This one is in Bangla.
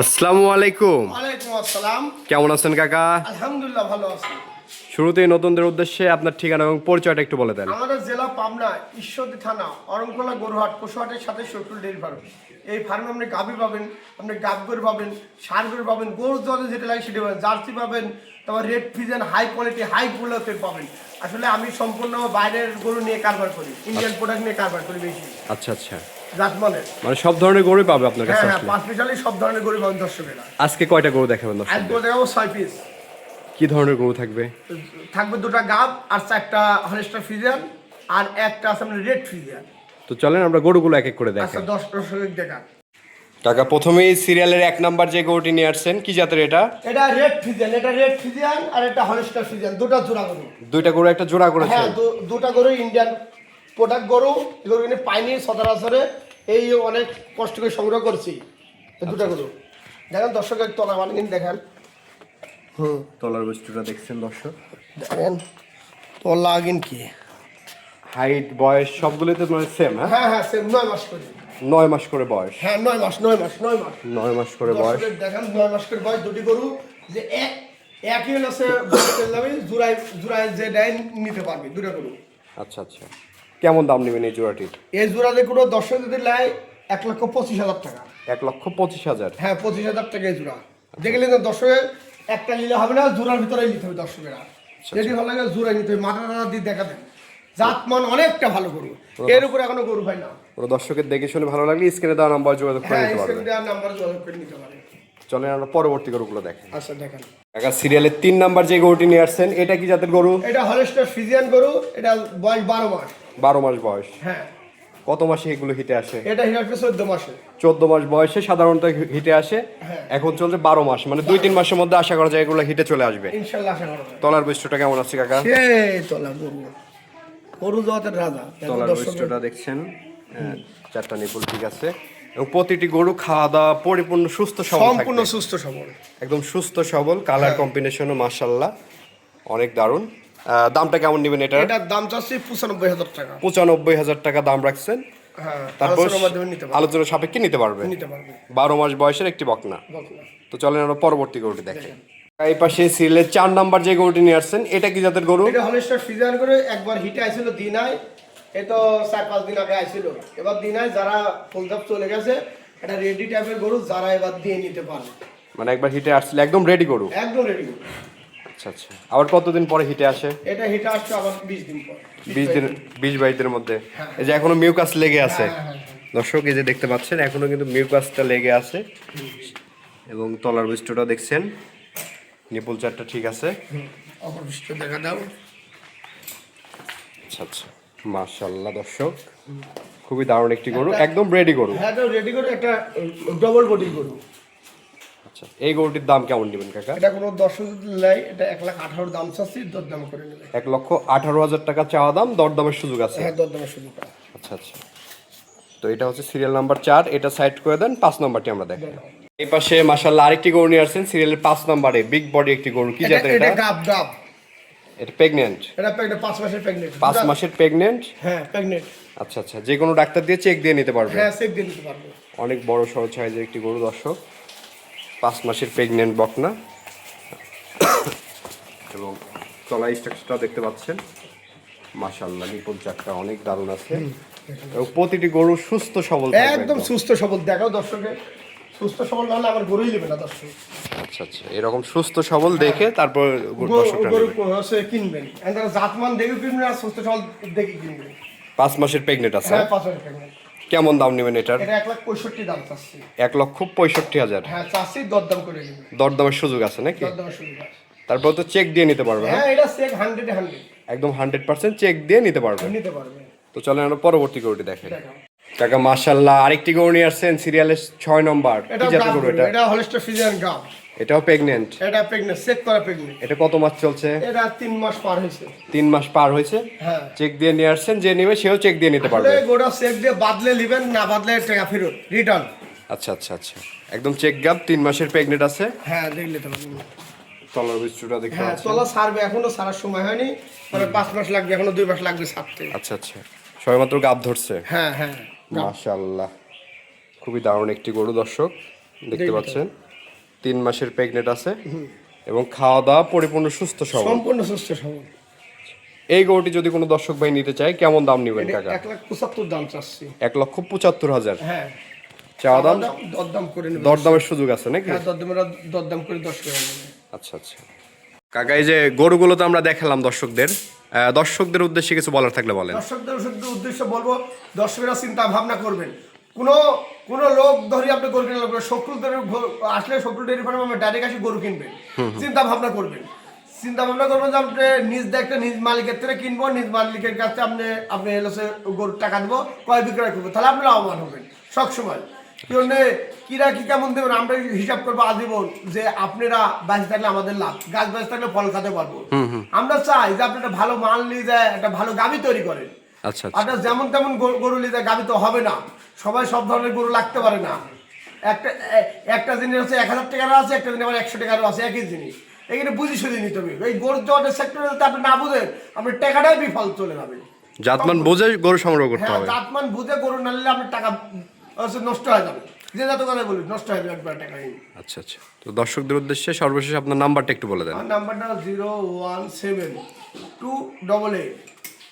আসসালামু আলাইকুম। ওয়ালাইকুম আসসালাম। কেমন আছেন কাকা? আলহামদুলিল্লাহ ভালো আছি। শুরুতেই নতুনদের উদ্দেশ্যে আপনার ঠিকানা এবং পরিচয়টা একটু বলে দেন। আমাদের জেলা পাবনা ঈশ্বরদী থানা অরংকলা গরুহাট পশুহাটের সাথে শত্রুল ডেয়ারি ফার্ম। এই ফার্মে আপনি গাভি পাবেন আপনি গাব গরু পাবেন সার গরু পাবেন গরুর জলে যেটা লাগে সেটা পাবেন জার্সি পাবেন তারপর red Friesian high quality high গুলোতে পাবেন। আসলে আমি সম্পূর্ণ বাইরের গরু নিয়ে কারবার করি ইন্ডিয়ান প্রোডাক্ট নিয়ে কারবার করি বেশি। আচ্ছা আচ্ছা। জাতমানের। মানে সব ধরনের গরু পাবে আপনার হ্যাঁ কাছে হ্যাঁ আসলে? পাঁচ পিসালি সব ধরনের গরু পাবেন দর্শকেরা আজকে কয়টা গরু দেখাবেন দর্শক গরু দেখাবো ছয় পিস। কি ধরনের গরু থাকবে? থাকবে দুটো গাব আর চারটা হলেস্টার ফিজিয়ান আর একটা আছে আপনার রেড ফিজিয়ান তো চলেন আমরা গরুগুলো এক এক করে আচ্ছা দেখাই দশ দর্শকের দেখা কাকা প্রথমেই সিরিয়ালের এক নাম্বার যে গরুটি নিয়ে আসছেন কি জাতের এটা? এটা রেড ফিজিয়ান এটা রেড ফিজিয়ান আর এটা হলেস্টার ফিজিয়ান দুটো জোড়া গরু। দুইটা গরু একটা জোড়া করেছেন হ্যাঁ দুটো গরু ইন্ডিয়ান প্রোডাক্ট গরু এগুলো কিন্তু পাইনি সচরাচরে এই অনেক কষ্ট করে সংগ্রহ করছি এই দুটা গরু দেখেন দর্শকের তলা মানে কিন্তু দেখেন। হুম তলার বস্তুটা দেখছেন দর্শক? দেখেন তলা কিন্তু কি? হাইট বয়স সবগুলোতে মানে সেম হ্যাঁ? হ্যাঁ হ্যাঁ সে নয় মাস করে। নয় মাস করে বয়স। হ্যাঁ নয় মাস নয় মাস নয় মাস। নয় মাস করে বয়স। দেখেন নয় মাস করে বয়স দুটি গরু যে এক একই হলো সে যাবে জুড়াই জুড়াই যে দেয় নিতে পারবে দুটো গরু। আচ্ছা আচ্ছা। কেমন দাম নেবেন এই জোড়াটির? এই জোড়াতে কোনো দর্শক যদি নেয় এক লক্ষ পঁচিশ হাজার টাকা। এক লক্ষ পঁচিশ হাজার? হ্যাঁ পঁচিশ হাজার টাকা এই জোড়া। দেখলে তো দর্শকের একটা নিলে হবে না জোড়ার ভিতরে নিতে হবে দর্শকেরা। যদি ভালো লাগে জোড়াই নিতে হবে মাথা টাথা দিয়ে দেখা দেন। জাত মান অনেকটা ভালো গরু। এর উপরে এখনও গরু হয় না। ওরা দর্শকের দেখে শুনে ভালো লাগলে স্ক্রিনে দেওয়া নাম্বার যোগাযোগ করে হ্যাঁ নিতে পারবে স্ক্রিন নাম্বার যোগাযোগ করে নিতে পারে চলেন আমরা পরবর্তী গরুগুলো দেখেন আচ্ছা দেখেন। কাকা সিরিয়ালের তিন নাম্বার যে গরুটি নিয়ে আসছেন এটা কি জাতের গরু? এটা হলেস্টার ফিজিয়ান গরু এটা বয়স বারো মাস। বারো মাস বয়স। হ্যাঁ। কত মাসে এগুলো হিটে আসে? এটা হিরাটে চোদ্দ মাসে। চোদ্দ মাস বয়সে সাধারণত হিটে আসে। হ্যাঁ। এখন চলছে বারো মাস মানে দুই তিন মাসের মধ্যে আশা করা যায় এগুলো হিটে চলে আসবে। ইনশাল্লাহ আশা করা যায়। তলার বৈশিষ্ট্যটা কেমন আছে কাকা? সেই তলা গরু। গরু জগতের রাজা। তলার বৈশিষ্ট্যটা দেখছেন। চারটা নিপুল ঠিক আছে। এবং প্রতিটি গরু খাওয়া দাওয়া পরিপূর্ণ সুস্থ সবল সম্পূর্ণ সুস্থ সবল। একদম সুস্থ সবল কালার কম্বিনেশনও মার্শাল্লাহ অনেক দারুণ। দামটা কেমন নেবেন এটার? এটার দাম চাচ্ছি পঁচানব্বই হাজার টাকা। পঁচানব্বই হাজার টাকা দাম রাখছেন। হ্যাঁ তারপর আলোচনার আলোচনা সাপেক্ষে নিতে পারবে। নিতে পারবে। বারো মাস বয়সের একটি বকনা। বকনা। তো চলেন আমরা পরবর্তী গরুটি দেখি। এই পাশে সিরিয়ালের চার নাম্বার যে গরুটি নিয়ে আসছেন এটা কি জাতের গরু? এটা হলেস্টার ফিজার করে একবার হিটে আইছিল দিনাই। এ তো চার পাঁচ দিন আগে আইছিল। এবার দিনাই যারা ফুলধাপ চলে গেছে এটা রেডি টাইপের গরু যারা এবার দিয়ে নিতে পারবে। মানে একবার হিটে আসছিল একদম রেডি গরু। একদম রেডি গরু। আচ্ছা আচ্ছা। আবার কতদিন পরে হিটে আসে? এটা হিটে আসছে আবার বিশ দিন পর। বিশ দিন বিশ বাইশ দিনের মধ্যে এই যে এখনও মিউকাস লেগে আছে। হ্যাঁ, হ্যাঁ, হ্যাঁ। দর্শক এই যে দেখতে পাচ্ছেন এখনও কিন্তু মিউকাসটা লেগে আছে। এবং তলার বৃষ্টিটা দেখছেন। নিপুল চারটা ঠিক আছে। অপরিষ্ট দেখা দাও। আচ্ছা আচ্ছা। মার্শাল্লাহ দর্শক। খুবই দারুণ একটি গরু। একদম রেডি গরু। হ্যাঁ এটা রেডি করে একটা ডবল বডি গরু। আচ্ছা এই গরুটির দাম কেমন নেবেন কাকা? এটা কোনো এটা এক লাখ আঠারো দাম চাচ্ছি দরদাম করে নেবে। এক লক্ষ আঠারো হাজার টাকা চাওয়া দাম দরদামের সুযোগ আছে। হ্যাঁ দরদামের সুযোগ আচ্ছা আচ্ছা। তো এটা হচ্ছে সিরিয়াল নাম্বার চার এটা সাইড করে দেন পাঁচ নাম্বারটি আমরা দেখি এই পাশে মাসাল্লাহ আরেকটি গরু নিয়ে আসছেন সিরিয়ালের পাঁচ নাম্বারে বিগ বডি একটি গরু কি জাতের এটা? এটা গাব গাব। এটা প্রেগনেন্ট এটা পাঁচ মাসের প্রেগনেন্ট পাঁচ মাসের হ্যাঁ প্রেগনেন্ট আচ্ছা আচ্ছা। যে কোনো ডাক্তার দিয়ে চেক দিয়ে নিতে পারবে হ্যাঁ সেফ দিয়ে নিতে পারব অনেক বড় সড়ো সাইজের একটি গরু দর্শক। পাঁচ মাসের প্রেগনেন্ট বকনা। এবং তলা স্ট্রাকচারটা দেখতে পাচ্ছেন। মাশাল্লাহ নিপুণ চারটা অনেক দারুণ আছে। এবং প্রতিটি গরু সুস্থ সবল একদম সুস্থ সবল দেখাও দর্শকে। সুস্থ সবল না হলে আমার গরুই নেবে না দর্শক। আচ্ছা আচ্ছা এরকম সুস্থ সবল দেখে তারপর গরু কিনবেন। জাতমান দেখে কিনবেন আর সুস্থ সবল দেখে কিনবেন। পাঁচ মাসের প্রেগনেন্ট আছে হ্যাঁ? পাঁচ মাসের প্রেগনেন্ট কেমন দাম নেবেন এটার? এটা এক লাখ পঁয়ষট্টি দাম চাচ্ছি। এক লক্ষ পঁয়ষট্টি হাজার। হ্যাঁ চাচ্ছি দরদাম করে দরদামের সুযোগ আছে নাকি। তারপর তো চেক দিয়ে নিতে পারবে হ্যাঁ এটা চেক হান্ড্রেড হান্ড্রেড একদম হান্ড্রেড পার্সেন্ট চেক দিয়ে নিতে পারবে। নিতে পারবে। তো চলেন আমরা পরবর্তী গরুটি দেখেন। কাকা মাশাল্লাহ আরেকটি গরু নিয়ে আসছেন সিরিয়ালের ছয় নম্বর। এটা কি জাতের গাব গরু গরু, এটা? এটা হলিস্টার ফিজিয়ান গাব এটাও প্রেগনেন্ট এটা প্রেগনেন্ট চেক করা প্রেগনেন্ট এটা কত মাস চলছে? এটা তিন মাস পার হয়েছে। তিন মাস পার হয়েছে? হ্যাঁ। চেক দিয়ে নিয়ে আসছেন যে নেবে সেও চেক দিয়ে নিতে পারবে। গোটা চেক দিয়ে বাদলে নিবেন না বাদলে টাকা ফেরত রিটার্ন আচ্ছা আচ্ছা আচ্ছা। একদম চেক গাপ তিন মাসের প্রেগনেন্ট আছে। হ্যাঁ দেখলে তো। তলার বিস্তুটা দেখতে হ্যাঁ তোলা সারবে এখনও সারার সময় হয়নি। পরে পাঁচ মাস লাগবে এখনও দুই মাস লাগবে সারতে। আচ্ছা আচ্ছা। সবেমাত্র গাপ ধরছে। হ্যাঁ হ্যাঁ মাশাল্লাহ খুবই দারুণ একটি গরু দর্শক দেখতে পাচ্ছেন। তিন মাসের প্রেগনেন্ট আছে এবং খাওয়া দাওয়া পরিপূর্ণ সুস্থ সবল। সম্পূর্ণ সুস্থ সবল। এই গরুটি যদি কোনো দর্শক ভাই নিতে চায় কেমন দাম নেবেন কাকা? এক লাখ পঁচাত্তর দাম চাচ্ছি। এক লক্ষ পঁচাত্তর হাজার। হ্যাঁ। চাওয়া দাম? দরদাম করে নেবে দরদামের সুযোগ আছে নাকি? হ্যাঁ দরদামেরা দরদাম করে দশ টাকা আচ্ছা আচ্ছা। কাকা এই যে গরুগুলো তো আমরা দেখালাম দর্শকদের। দর্শকদের উদ্দেশ্যে কিছু বলার থাকলে বলেন। দর্শকদের উদ্দেশ্য বলব দর্শকেরা চিন্তা ভাবনা করবেন। কোনো কোনো লোক ধরে আপনি গরু কিনে লাগবে শকুল ধরে আসলে শকুল ডেয়ারি ফার্মে আপনি ডাইরেক্ট আসি গরু কিনবেন। চিন্তা ভাবনা করবেন। চিন্তা ভাবনা করবেন যে আপনি নিজ দেখতে নিজ মালিকের থেকে কিনবো নিজ মালিকের কাছে আপনি আপনি এলো গরুর টাকা দেবো কয় বিক্রয় করব। তাহলে আপনি লাভবান হবেন সবসময়। জন্য কিরা কি কেমন দেবেন আমরা হিসাব করব আজীবন যে আপনারা বাঁচে থাকলে আমাদের লাভ গাছ বাঁচে থাকলে ফল খাতে পারব। আমরা চাই যে আপনি একটা ভালো মাল নিয়ে যায় একটা ভালো গাভি তৈরি করেন। আচ্ছা আচ্ছা। আপনার যেমন তেমন গরু- নিতে গাবি তো হবে না। সবাই সব ধরনের গরু লাগতে পারে না। একটা একটা জিনিস হচ্ছে এক হাজার টাকারও আছে একটা জিনিস আবার একশো টাকারও আছে একই জিনিস। এখানে বুঝি শুধু নিতে হবে। এই গরুর জলের সেক্টরে যদি আপনি না বুঝেন আপনার টাকাটাই বিফল চলে যাবে। জাতমান বুঝে গরু সংগ্রহ করতে হ্যাঁ হবে। জাতমান বুঝে গরু না নিলে আপনার টাকা নষ্ট হয়ে যাবে। যে যত কথা বলি নষ্ট হয়ে যাবে টাকা আচ্ছা আচ্ছা। তো দর্শকদের উদ্দেশ্যে সর্বশেষ আপনার নাম্বারটা একটু বলে দেন। নাম্বারটা zero one seven two double eight.